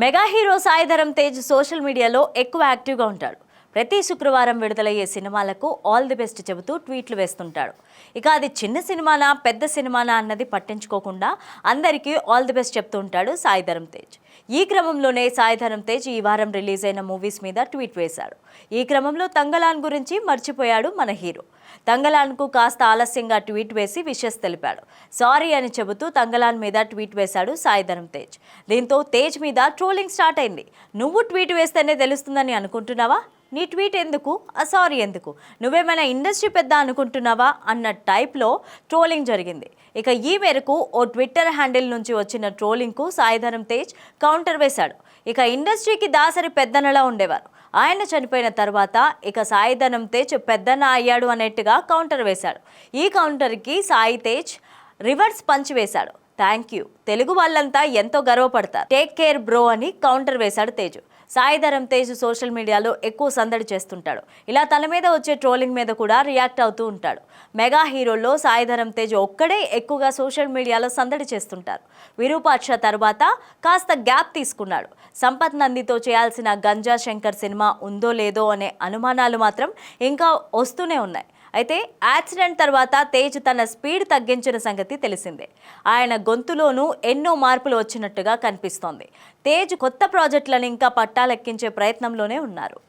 Mega hero Saidharam Tej social మీడియాలో ఎక్కువ యాక్టివ్గా ఉంటాడు. ప్రతి శుక్రవారం విడుదలయ్యే సినిమాలకు ఆల్ ది బెస్ట్ చెబుతూ ట్వీట్లు వేస్తుంటాడు. ఇక అది చిన్న సినిమానా పెద్ద సినిమానా అన్నది పట్టించుకోకుండా అందరికీ ఆల్ ది బెస్ట్ చెప్తూ ఉంటాడు సాయిధరం తేజ్. ఈ క్రమంలోనే సాయిధరం తేజ్ ఈ వారం రిలీజ్ అయిన మూవీస్ మీద ట్వీట్ వేశాడు. ఈ క్రమంలో తంగలాన్ గురించి మర్చిపోయాడు మన హీరో. తంగలాన్కు కాస్త ఆలస్యంగా ట్వీట్ వేసి విషెస్ తెలిపాడు. సారీ అని చెబుతూ తంగలాన్ మీద ట్వీట్ వేశాడు సాయిధరం తేజ్. దీంతో తేజ్ మీద ట్రోలింగ్ స్టార్ట్ అయింది. నువ్వు ట్వీట్ వేస్తేనే తెలుస్తుందని అనుకుంటున్నావా? నీ ట్వీట్ ఎందుకు? ఆ సారీ ఎందుకు? నువ్వేమైనా ఇండస్ట్రీ పెద్ద అనుకుంటున్నావా? అన్న టైప్లో ట్రోలింగ్ జరిగింది. ఇక ఈ మేరకు ఓ ట్విట్టర్ హ్యాండిల్ నుంచి వచ్చిన ట్రోలింగ్కు సాయిధరం తేజ్ కౌంటర్ వేశాడు. ఇక ఇండస్ట్రీకి దాసరి పెద్దనలా ఉండేవారు. ఆయన చనిపోయిన తర్వాత ఇక సాయిధనం తేజ్ పెద్దన్న అయ్యాడు అనేట్టుగా కౌంటర్ వేశాడు. ఈ కౌంటర్కి సాయి తేజ్ రివర్స్ పంచ్ వేశాడు. Thank you. తెలుగు వాళ్ళంతా ఎంతో గర్వపడతారు. టేక్ కేర్ బ్రో అని కౌంటర్ వేశాడు తేజు. సాయిధరం తేజ్ సోషల్ మీడియాలో ఎక్కువ సందడి చేస్తుంటాడు. ఇలా తన మీద వచ్చే ట్రోలింగ్ మీద కూడా రియాక్ట్ అవుతూ ఉంటాడు. మెగా హీరోల్లో సాయిధరం తేజ్ ఒక్కడే ఎక్కువగా సోషల్ మీడియాలో సందడి చేస్తుంటారు. విరూపాక్ష తర్వాత కాస్త గ్యాప్ తీసుకున్నాడు. సంపత్ నందితో చేయాల్సిన గంజా శంకర్ సినిమా ఉందో లేదో అనే అనుమానాలు మాత్రం ఇంకా వస్తూనే ఉన్నాయి. అయితే యాక్సిడెంట్ తర్వాత తేజ్ తన స్పీడ్ తగ్గించిన సంగతి తెలిసిందే. ఆయన గొంతులోనూ ఎన్నో మార్పులు వచ్చినట్టుగా కనిపిస్తోంది. తేజ్ కొత్త ప్రాజెక్టులను ఇంకా పట్టాలెక్కించే ప్రయత్నంలోనే ఉన్నారు.